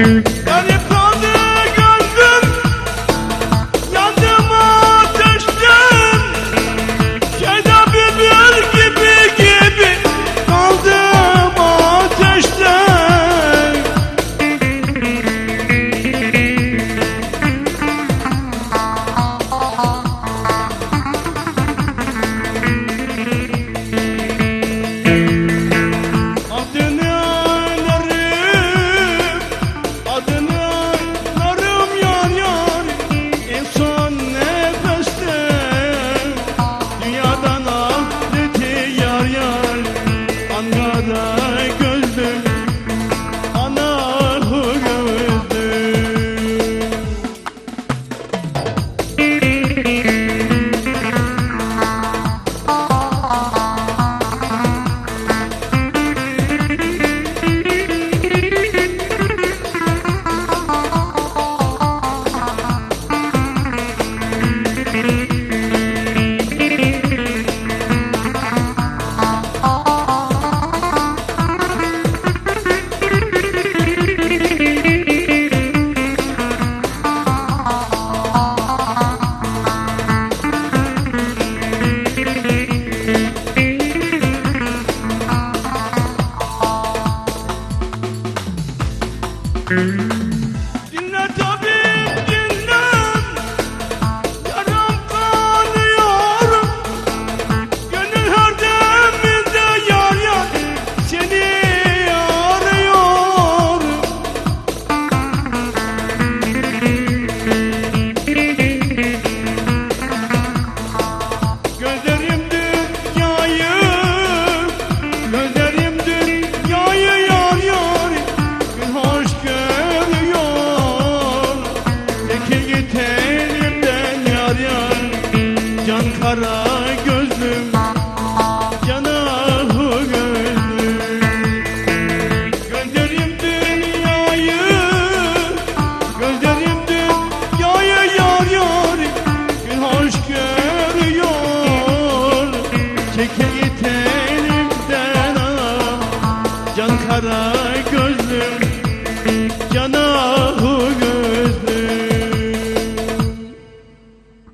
Daniel Ankara gözlüm Mm-hmm. kara gözlüm Yanar